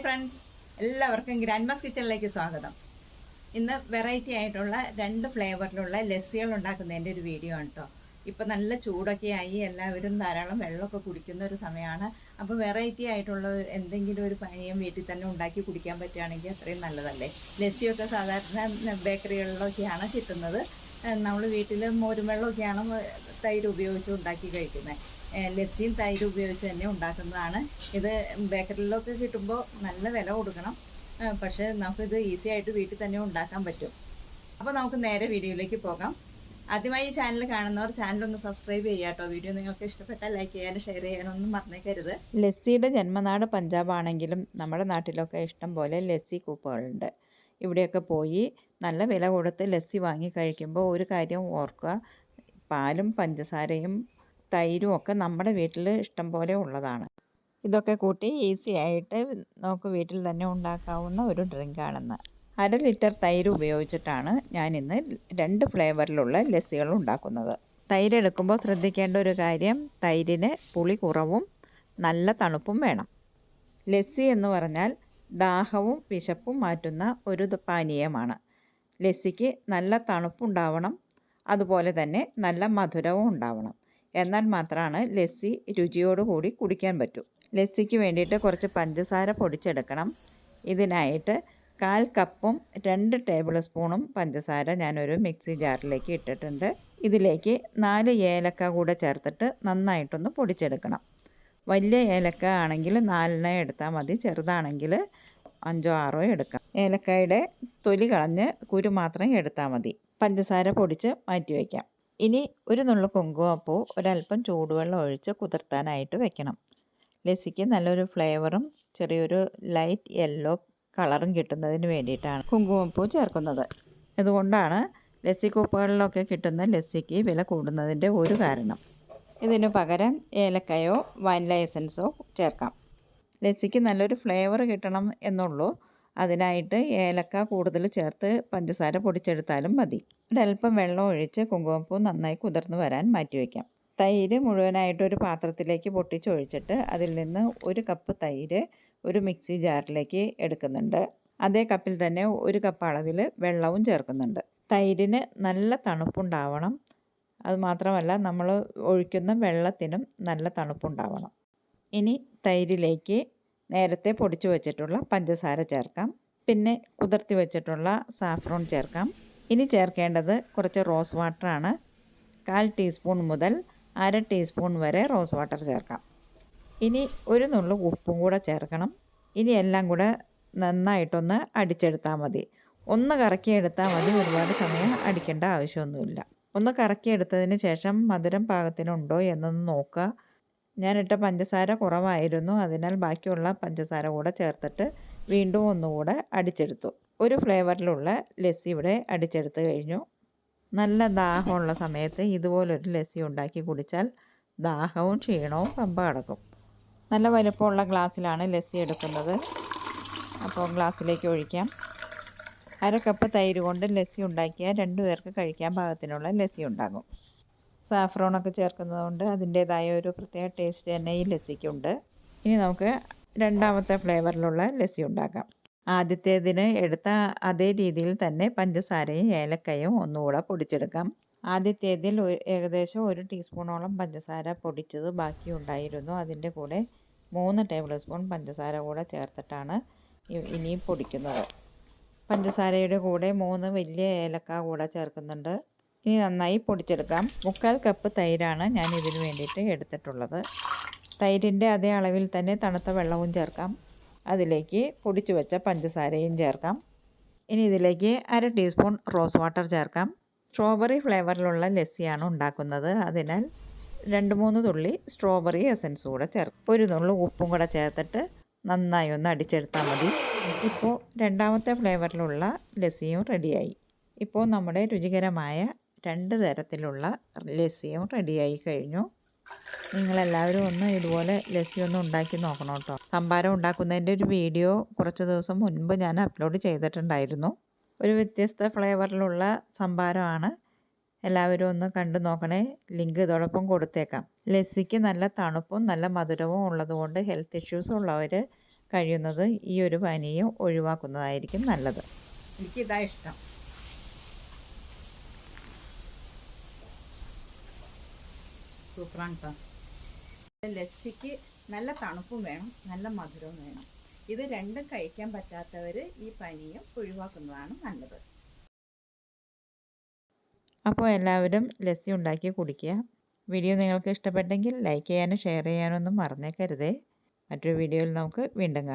Hi friends എല്ലാവർക്കും grandmas കിച്ചണിലേക്ക് സ്വാഗതം. ഇന്ന് വെറൈറ്റി ആയിട്ടുള്ള രണ്ട് ഫ്ലേവറിലുള്ള ലസ്സികൾ ഉണ്ടാക്കുന്നതിന്റെ ഒരു വീഡിയോ ആണ് കേട്ടോ ഇപ്പം നല്ല ചൂടൊക്കെ ആയി എല്ലാവരും ധാരാളം വെള്ളമൊക്കെ കുടിക്കുന്ന ഒരു സമയമാണ്. അപ്പോൾ വെറൈറ്റി ആയിട്ടുള്ള എന്തെങ്കിലും ഒരു പാനീയം വീട്ടിൽ തന്നെ ഉണ്ടാക്കി കുടിക്കാൻ പറ്റുകയാണെങ്കിൽ അത്രയും നല്ലതല്ലേ? ലസ്സിയൊക്കെ സാധാരണ ബേക്കറികളിലൊക്കെയാണ് കിട്ടുന്നത്. നമ്മൾ വീട്ടിൽ മോരും വെള്ളമൊക്കെയാണ് തൈര് ഉപയോഗിച്ച് ഉണ്ടാക്കി കഴിക്കുന്നത്. ലസ്സിയും തൈര് ഉപയോഗിച്ച് തന്നെ ഉണ്ടാക്കുന്നതാണ്. ഇത് ബേക്കറിയിലൊക്കെ കിട്ടുമ്പോൾ നല്ല വില കൊടുക്കണം. പക്ഷെ നമുക്കിത് ഈസി ആയിട്ട് വീട്ടിൽ തന്നെ ഉണ്ടാക്കാൻ പറ്റും. അപ്പോൾ നമുക്ക് നേരെ വീഡിയോയിലേക്ക് പോകാം. ആദ്യമായി ഈ ചാനൽ കാണുന്നവർ ചാനൽ ഒന്ന് സബ്സ്ക്രൈബ് ചെയ്യുക കേട്ടോ. വീഡിയോ നിങ്ങൾക്ക് ഇഷ്ടപ്പെട്ടാൽ ലൈക്ക് ചെയ്യാനും ഷെയർ ചെയ്യാനൊന്നും മറന്നേക്കരുത്. ലസ്സിയുടെ ജന്മനാട് പഞ്ചാബ് ആണെങ്കിലും നമ്മുടെ നാട്ടിലൊക്കെ ഇഷ്ടം പോലെ ലസ്സി കൂപ്പുകളുണ്ട്. ഇവിടെയൊക്കെ പോയി നല്ല വില കൊടുത്ത് ലസ്സി വാങ്ങി കഴിക്കുമ്പോൾ ഒരു കാര്യം ഓർക്കുക. പാലും പഞ്ചസാരയും തൈരും ഒക്കെ നമ്മുടെ വീട്ടിൽ ഇഷ്ടം പോലെ ഉള്ളതാണ്. ഇതൊക്കെ കൂട്ടി ഈസി ആയിട്ട് നമുക്ക് വീട്ടിൽ തന്നെ ഉണ്ടാക്കാവുന്ന ഒരു ഡ്രിങ്കാണെന്ന് അര ലിറ്റർ തൈര് ഉപയോഗിച്ചിട്ടാണ് ഞാൻ ഇന്ന് രണ്ട് ഫ്ലേവറിലുള്ള ലസ്സികൾ ഉണ്ടാക്കുന്നത്. തൈര് എടുക്കുമ്പോൾ ശ്രദ്ധിക്കേണ്ട ഒരു കാര്യം തൈരിന് പുളി കുറവും നല്ല തണുപ്പും വേണം. ലസ്സി എന്ന് പറഞ്ഞാൽ ദാഹവും വിശപ്പും മാറ്റുന്ന ഒരു പാനീയമാണ്. ലസ്സിക്ക് നല്ല തണുപ്പുണ്ടാവണം അതുപോലെ തന്നെ നല്ല മധുരവും ഉണ്ടാവണം. എന്നാൽ മാത്രമാണ് ലസ്സി രുചിയോടുകൂടി കുടിക്കാൻ പറ്റൂ. ലസ്സിക്ക് വേണ്ടിയിട്ട് കുറച്ച് പഞ്ചസാര പൊടിച്ചെടുക്കണം. ഇതിനായിട്ട് കാൽ കപ്പും രണ്ട് ടേബിൾ സ്പൂണും പഞ്ചസാര ഞാനൊരു മിക്സി ജാറിലേക്ക് ഇട്ടിട്ടുണ്ട്. ഇതിലേക്ക് നാല് ഏലക്ക കൂടെ ചേർത്തിട്ട് നന്നായിട്ടൊന്ന് പൊടിച്ചെടുക്കണം. വലിയ ഏലക്ക ആണെങ്കിൽ നാലെണ്ണം എടുത്താൽ മതി ചെറുതാണെങ്കിൽ അഞ്ചോ ആറോ എടുക്കാം. ഏലക്കായുടെ തൊലി കളഞ്ഞ് കുരു മാത്രം എടുത്താൽ മതി. പഞ്ചസാര പൊടിച്ച് മാറ്റി വയ്ക്കാം. ഇനി ഒരു നുള്ളു കുങ്കുമപ്പൂ ഒരല്പം ചൂടുവെള്ളം ഒഴിച്ച് കുതിർത്താനായിട്ട് വെക്കണം. ലസ്സിക്ക് നല്ലൊരു ഫ്ലേവറും ചെറിയൊരു ലൈറ്റ് യെല്ലോ കളറും കിട്ടുന്നതിന് വേണ്ടിയിട്ടാണ് കുങ്കുമപ്പൂ ചേർക്കുന്നത്. അതുകൊണ്ടാണ് ലസ്സി കൂപ്പുകളിലൊക്കെ കിട്ടുന്ന ലസ്സിക്ക് വില കൂടുന്നതിന്റെ ഒരു കാരണം. ഇതിനു പകരം ഏലക്കായോ വാനില എസൻസോ ചേർക്കാം. ലസ്സിക്ക് നല്ലൊരു ഫ്ലേവർ കിട്ടണം എന്നുള്ളൂ. അതിനായിട്ട് ഏലക്ക കൂടുതൽ ചേർത്ത് പഞ്ചസാര പൊടിച്ചെടുത്താലും മതി. അല്പം വെള്ളം ഒഴിച്ച് കുങ്കുമപ്പൂ നന്നായി കുതിർന്ന് വരാൻ മാറ്റി വയ്ക്കാം. തൈര് മുഴുവനായിട്ട് ഒരു പാത്രത്തിലേക്ക് പൊട്ടിച്ചൊഴിച്ചിട്ട് അതിൽ നിന്ന് ഒരു കപ്പ് തൈര് ഒരു മിക്സി ജാറിലേക്ക് എടുക്കുന്നുണ്ട്. അതേ കപ്പിൽ തന്നെ ഒരു കപ്പ് അളവിൽ വെള്ളവും ചേർക്കുന്നുണ്ട്. തൈരിന് നല്ല തണുപ്പുണ്ടാവണം. അതുമാത്രമല്ല നമ്മൾ ഒഴിക്കുന്ന വെള്ളത്തിനും നല്ല തണുപ്പുണ്ടാവണം. ഇനി തൈരിലേക്ക് നേരത്തെ പൊടിച്ചു വച്ചിട്ടുള്ള പഞ്ചസാര ചേർക്കാം. പിന്നെ കുതിർത്തി വെച്ചിട്ടുള്ള സാഫ്രോൺ ചേർക്കാം. ഇനി ചേർക്കേണ്ടത് കുറച്ച് റോസ് വാട്ടറാണ് കാൽ ടീസ്പൂൺ മുതൽ അര ടീസ്പൂൺ വരെ റോസ് വാട്ടർ ചേർക്കാം. ഇനി ഒരു നുള്ളു ഉപ്പും കൂടെ ചേർക്കണം. ഇനി എല്ലാം കൂടെ നന്നായിട്ടൊന്ന് അടിച്ചെടുത്താൽ മതി. ഒന്ന് കറക്കിയെടുത്താൽ മതി. ഒരുപാട് സമയം അടിക്കേണ്ട ആവശ്യമൊന്നുമില്ല. ഒന്ന് കറക്കിയെടുത്തതിന് ശേഷം മധുരം പാകത്തിനുണ്ടോ എന്നൊന്ന് നോക്കുക. ഞാനിട്ട പഞ്ചസാര കുറവായിരുന്നു. അതിനാൽ ബാക്കിയുള്ള പഞ്ചസാര കൂടെ ചേർത്തിട്ട് വീണ്ടും ഒന്നുകൂടെ അടിച്ചെടുത്തു. ഒരു ഫ്ലേവറിലുള്ള ലസ്സി ഇവിടെ അടിച്ചെടുത്ത് കഴിഞ്ഞു. നല്ല ദാഹമുള്ള സമയത്ത് ഇതുപോലൊരു ലസ്സി ഉണ്ടാക്കി കുടിച്ചാൽ ദാഹവും ക്ഷീണവും പമ്പ കടക്കും. നല്ല വലുപ്പമുള്ള ഗ്ലാസ്സിലാണ് ലസ്സി എടുക്കുന്നത്. അപ്പോൾ ഗ്ലാസ്സിലേക്ക് ഒഴിക്കാം. അര കപ്പ് തൈര് കൊണ്ട് ലസ്സി ഉണ്ടാക്കിയാൽ രണ്ടു പേർക്ക് കഴിക്കാൻ പാകത്തിനുള്ള ലസ്സി ഉണ്ടാകും. സാഫ്രോണൊക്കെ ചേർക്കുന്നതുകൊണ്ട് അതിന്റേതായ ഒരു പ്രത്യേക ടേസ്റ്റ് തന്നെ ഈ ലസ്സിക്കുണ്ട്. ഇനി നമുക്ക് രണ്ടാമത്തെ ഫ്ലേവറിലുള്ള ലസ്സി ഉണ്ടാക്കാം. ആദ്യത്തേതിന് എടുത്ത അതേ രീതിയിൽ തന്നെ പഞ്ചസാരയും ഏലക്കയും ഒന്നുകൂടെ പൊടിച്ചെടുക്കാം. ആദ്യത്തേതിൽ ഏകദേശം ഒരു ടീസ്പൂണോളം പഞ്ചസാര പൊടിച്ചത് ബാക്കി ഉണ്ടായിരുന്നു അതിന്റെ കൂടെ മൂന്ന് ടേബിൾ സ്പൂൺ പഞ്ചസാര കൂടെ ചേർത്തിട്ടാണ് ഇനിയും ഇനി പൊടിക്കുന്നത്. പഞ്ചസാരയുടെ കൂടെ മൂന്ന് വലിയ ഏലക്ക കൂടെ ചേർക്കുന്നുണ്ട്. ഇനി നന്നായി പൊടിച്ചെടുക്കാം. മുക്കാൽ കപ്പ് തൈരാണ് ഞാൻ ഇതിന് വേണ്ടിയിട്ട് എടുത്തിട്ടുള്ളത്. തൈരിന്റെ അതേ അളവിൽ തന്നെ തണുത്ത വെള്ളവും ചേർക്കാം. അതിലേക്ക് പൊടിച്ചു വെച്ച പഞ്ചസാരയും ചേർക്കാം. ഇനി ഇതിലേക്ക് അര ടീസ്പൂൺ റോസ് വാട്ടർ ചേർക്കാം. സ്ട്രോബെറി ഫ്ലേവറിലുള്ള ലസ്സിയാണ് ഉണ്ടാക്കുന്നത്. അതിനാൽ രണ്ട് മൂന്ന് തുള്ളി സ്ട്രോബെറി എസൻസ് കൂടെ ചേർക്കും. ഒരു നുള്ളു ഉപ്പും കൂടെ ചേർത്തിട്ട് നന്നായി ഒന്ന് അടിച്ചെടുത്താൽ മതി. ഇപ്പോൾ രണ്ടാമത്തെ ഫ്ലേവറിലുള്ള ലസ്സിയും റെഡിയായി. ഇപ്പോൾ നമ്മുടെ രുചികരമായ രണ്ട് തരത്തിലുള്ള ലസ്സിയും റെഡിയായി കഴിഞ്ഞു. നിങ്ങളെല്ലാവരും ഒന്ന് ഇതുപോലെ ലസ്സി ഒന്ന് ഉണ്ടാക്കി നോക്കണം കേട്ടോ. സംഭാരം ഉണ്ടാക്കുന്നതിന്റെ ഒരു വീഡിയോ കുറച്ച് ദിവസം മുൻപ് ഞാൻ അപ്ലോഡ് ചെയ്തിട്ടുണ്ടായിരുന്നു. ഒരു വ്യത്യസ്ത ഫ്ലേവറിലുള്ള സംഭാരമാണ്. എല്ലാവരും ഒന്ന് കണ്ടു നോക്കണേ. ലിങ്ക് ഇതോടൊപ്പം കൊടുത്തേക്കാം. ലസ്സിക്ക് നല്ല തണുപ്പും നല്ല മധുരവും ഉള്ളതുകൊണ്ട് ഹെൽത്ത് ഇഷ്യൂസ് ഉള്ളവർ കഴിയുന്നത് ഈ ഒരു പനിയും ഒഴിവാക്കുന്നതായിരിക്കും നല്ലത്. എനിക്കിതാ ഇഷ്ടം. സൂപ്പറാണ് കേട്ടോ ലസ്സിക്ക് നല്ല തണുപ്പും വേണം നല്ല മധുരവും വേണം. ഇത് രണ്ടും കഴിക്കാൻ പറ്റാത്തവർ ഈ പാനീയം ഒഴിവാക്കുന്നതാണ് നല്ലത്. അപ്പോൾ എല്ലാവരും ലസ്സി ഉണ്ടാക്കി കുടിക്കുക. വീഡിയോ നിങ്ങൾക്ക് ഇഷ്ടപ്പെട്ടെങ്കിൽ ലൈക്ക് ചെയ്യാനും ഷെയർ ചെയ്യാനൊന്നും മറന്നേക്കരുതേ. മറ്റൊരു വീഡിയോയിൽ നമുക്ക് വീണ്ടും കാണാം.